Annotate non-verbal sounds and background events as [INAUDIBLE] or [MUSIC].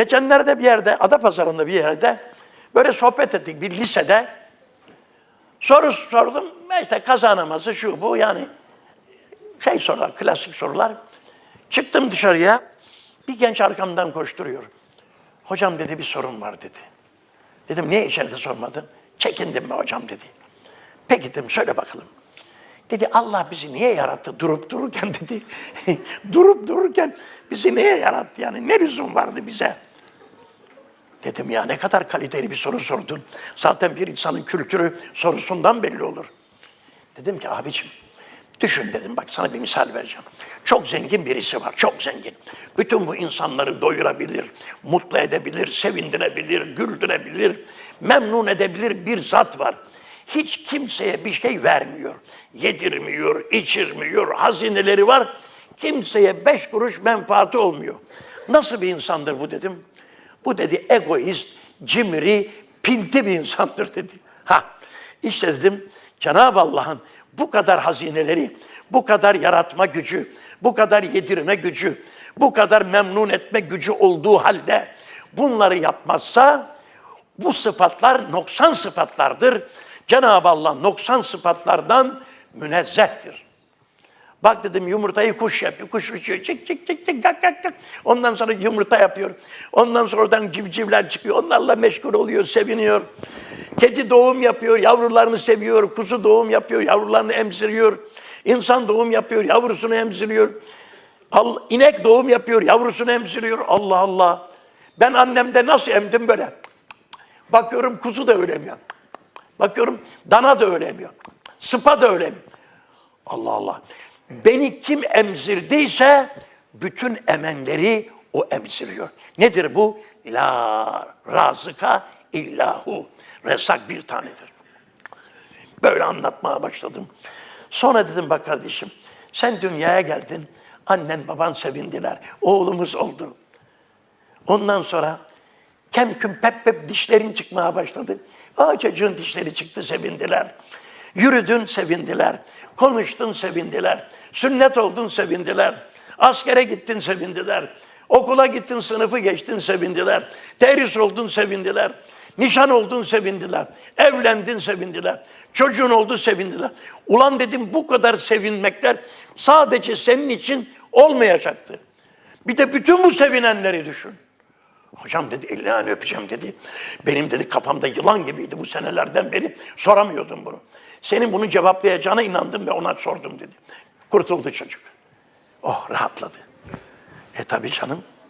Geçenlerde bir yerde, Adapazarı'nda bir yerde böyle sohbet ettik bir lisede. Soru sordum. İşte kaza namazı şu bu yani şey sorular, klasik sorular. Çıktım dışarıya. Bir genç arkamdan koşturuyor. Hocam dedi bir sorun var dedi. Dedim niye içeride sormadın? Çekindim mi hocam dedi. Peki dedim söyle bakalım. Dedi Allah bizi niye yarattı durup dururken [LAUGHS] dedi. durup dururken bizi niye yarattı yani ne lüzum vardı bize? Dedim ya ne kadar kaliteli bir soru sordun. Zaten bir insanın kültürü sorusundan belli olur. Dedim ki abicim düşün dedim bak sana bir misal vereceğim. Çok zengin birisi var, çok zengin. Bütün bu insanları doyurabilir, mutlu edebilir, sevindirebilir, güldürebilir, memnun edebilir bir zat var. Hiç kimseye bir şey vermiyor. Yedirmiyor, içirmiyor, hazineleri var. Kimseye beş kuruş menfaati olmuyor. Nasıl bir insandır bu dedim. Bu dedi egoist, cimri, pinti bir insandır dedi. Ha işte dedim Cenab-ı Allah'ın bu kadar hazineleri, bu kadar yaratma gücü, bu kadar yedirme gücü, bu kadar memnun etme gücü olduğu halde bunları yapmazsa bu sıfatlar noksan sıfatlardır. Cenab-ı Allah noksan sıfatlardan münezzehtir. Bak dedim yumurtayı kuş yapıyor. Kuş uçuyor. Çık çık çık çık gak gak gak. Ondan sonra yumurta yapıyor. Ondan sonra oradan civcivler çıkıyor. Onlarla meşgul oluyor, seviniyor. Kedi doğum yapıyor, yavrularını seviyor. Kuzu doğum yapıyor, yavrularını emziriyor. İnsan doğum yapıyor, yavrusunu emziriyor. Al, inek doğum yapıyor, yavrusunu emziriyor. Allah Allah. Ben annemde nasıl emdim böyle. Bakıyorum kuzu da ölemiyor. Bakıyorum dana da ölemiyor. Sıpa da ölemiyor. Allah Allah. Beni kim emzirdiyse bütün emenleri o emziriyor. Nedir bu? La razıka illahu. Resak bir tanedir. Böyle anlatmaya başladım. Sonra dedim bak kardeşim sen dünyaya geldin. Annen baban sevindiler. Oğlumuz oldu. Ondan sonra kemküm pep pep dişlerin çıkmaya başladı. Aa çocuğun dişleri çıktı sevindiler. Yürüdün sevindiler. Konuştun sevindiler. Sünnet oldun sevindiler. Askere gittin sevindiler. Okula gittin sınıfı geçtin sevindiler. Terhis oldun sevindiler. Nişan oldun sevindiler. Evlendin sevindiler. Çocuğun oldu sevindiler. Ulan dedim bu kadar sevinmekler sadece senin için olmayacaktı. Bir de bütün bu sevinenleri düşün. Hocam dedi ayağını öpeceğim dedi. Benim dedi kafamda yılan gibiydi bu senelerden beri soramıyordum bunu. Senin bunu cevaplayacağına inandım ve ona sordum dedi. Kurtuldu çocuk. Oh rahatladı. E tabii canım